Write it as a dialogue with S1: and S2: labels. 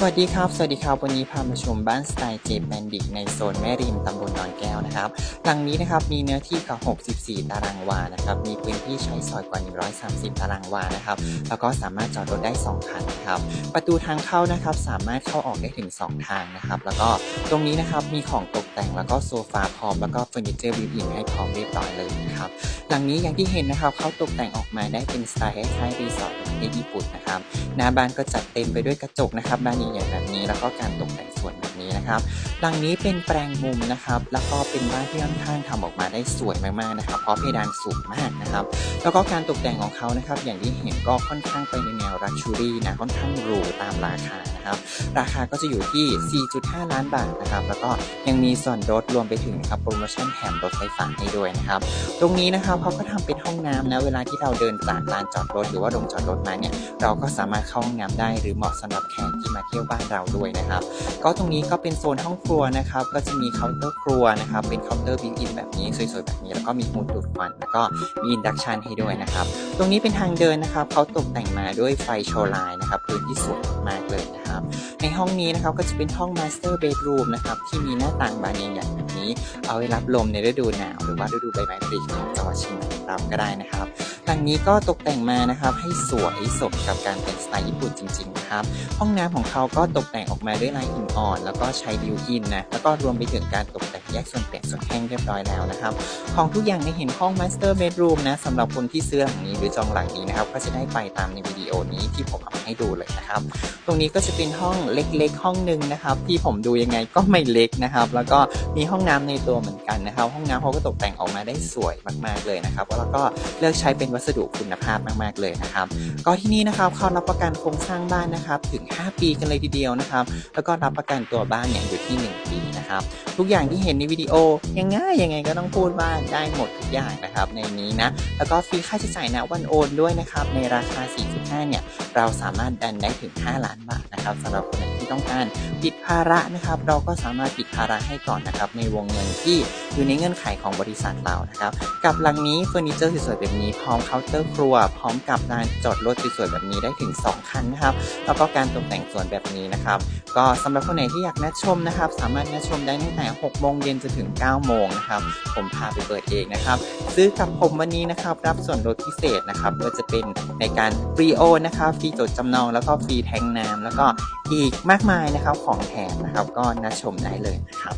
S1: สวัสดีครับ สวัสดีครับ วันนี้พามาชมบ้านสไตล์เจแปนดิกในโซนแม่ริมตำบลดอนแก้วนะครับ หลังนี้นะครับมีเนื้อที่กว่า64 ตารางวา นะครับ มีพื้นที่ใช้สอยกว่า 130 ตารางวา นะครับ แล้วก็สามารถจอดรถได้ 2 คันนะครับ ประตูทางเข้านะครับสามารถเข้าออกได้ถึง 2 ทางนะครับ แล้วก็ตรงนี้นะครับมีของตกแต่งแล้วก็โซฟาพร้อม แล้วก็เฟอร์นิเจอร์บิวอินให้พร้อมเรียบร้อยเลยนะครับ หลังนี้อย่างที่เห็นนะครับเขาตกแต่งออกมาได้เป็นสไตล์คล้ายๆรีสอร์ทประเทศญี่ปุ่นนะครับ หน้าบ้านก็จัดเต็มไปด้วยกระจกนะครับบานอย่างแบบนี้ แล้วก็การตกแต่งสวนแบบนี้นะครับหลังนี้เป็นแปลงมุมนะครับ แล้วก็เป็นบ้านที่ค่อนข้างทำออกมาได้สวยมากๆนะครับ เพราะเพดานสูงมากนะครับ แล้วก็การตกแต่งของเขานะครับ อย่างที่เห็นก็ค่อนข้างไปในแนวรักชูรี่นะค่อนข้างหรูตามราคา นะครับ ราคาก็จะอยู่ที่ 4.5 ล้านบาทนะครับ แล้วก็ยังมีส่วนลดรวมไปถึงครับโปรโมชั่นแถมรถไฟฟ้าให้ด้วยนะครับ ตรงนี้นะครับเขาก็ทำเป็นห้องน้ำนะ เวลาที่เราเดินจากลานจอดรถหรือว่าโรงจอดรถมาเนี่ย เราก็สามารถเข้าห้องน้ำได้หรือเหมาะสำหรับแขกที่มาเที่ยวบ้านเราด้วยนะครับ ก็ตรงนี้ก็เป็นโซนห้องครัวนะครับ ก็จะมีเคาน์เตอร์ครัวนะครับ เป็นเคาน์เตอร์บิวอินแบบนี้สวยๆแบบนี้ แล้วก็มีฮูดดูดควันแล้วก็มีอินดักชันให้ด้วยนะครับ ตรงนี้เป็นทางเดินนะครับเขาตกแต่งมาด้วยไฟโชว์ไลน์นะครับ พื้นที่สวยมากเลยนะครับในห้องนี้นะครับก็จะเป็นห้องมาสเตอร์เบดรูมนะครับที่มีหน้าต่างบานใหญ่ๆแบบนี้ เอาไว้รับลมในฤดูหนาว หรือว่าฤดูใบไม้ผลิของจังหวัดเชียงใหม่เราก็ได้นะครับ หลังนี้ก็ตกแต่งมานะครับให้สวยสมกับการเป็นสไตล์ญี่ปุ่นจริง ๆ ครับ ห้องน้ำของเขาก็ตกแต่งออกมาด้วยลายหินอ่อน แล้วก็ใช้บิวอินนะแล้วก็รวมไปถึงการตกแต่งแยกส่วนเปียกส่วนแห้งเรียบร้อยแล้วนะครับ ของทุกอย่างในเห็นห้อง Master Bedroom นะสำหรับคนที่ซื้อหลังนี้หรือจองหลังนี้นะครับก็จะได้ไปตามในวิดีโอนี้ที่ผมเอาให้ดูเลยนะครับ ตรงนี้ก็จะเป็นห้องเล็กๆ ห้องหนึ่งนะครับ ที่ผมดูยังไงก็ไม่เล็กนะครับ แล้วก็มีห้องน้ำในตัวเหมือนกันนะครับ ห้องน้ำเขาก็ตกแต่งออกมาได้สวยมากๆเลยนะครับแล้วก็เลือกใช้เป็นวัสดุคุณภาพมาก ๆ เลยนะครับ ก็ที่นี่นะครับเขารับประกันโครงสร้างบ้านนะครับถึง 5 ปีกันเลยทีเดียวนะครับ แล้วก็รับประกันตัวบ้านเนี่ยอยู่ที่ 1 ปีนะครับ ทุกอย่างที่เห็นในวิดีโอยังง่ายยังไงก็ต้องพูดว่าได้หมดทุกอย่างนะครับในนี้นะ แล้วก็ฟรีค่าใช้จ่ายนะวันโอนด้วยนะครับในราคา 4.5 เนี่ยเราสามารถดันได้ถึง 5 ล้านบาทนะครับสำหรับคนไหนที่ต้องการปิดภาระนะครับ เราก็สามารถปิดภาระให้ก่อนนะครับในวงเงินที่อยู่ในเงื่อนไขของบริษัทเรานะครับ กับหลังนี้เฟอร์นิเจอร์สวยๆแบบนี้พร้อมเคาน์เตอร์ครัว พร้อมกับลานจอดรถสวยๆแบบนี้ได้ถึง 2 คันนะครับ แล้วก็การตกแต่งสวนแบบนี้นะครับ ก็สำหรับคนไหนที่อยากนัดชมนะครับ สามารถนัดชมได้ตั้งแต่6โมงเย็นจนถึง 9 โมงนะครับ ผมพาไปเปิดเองนะครับ ซื้อกับผมวันนี้นะครับ รับส่วนลดพิเศษนะครับไม่ว่าจะเป็นในการฟรีโอนนะครับฟรีจดจำนองแล้วก็ฟรีแทงน้ำแล้วก็อีกมากมายนะครับของแถมนะครับ ก็นัดชมได้เลยนะครับ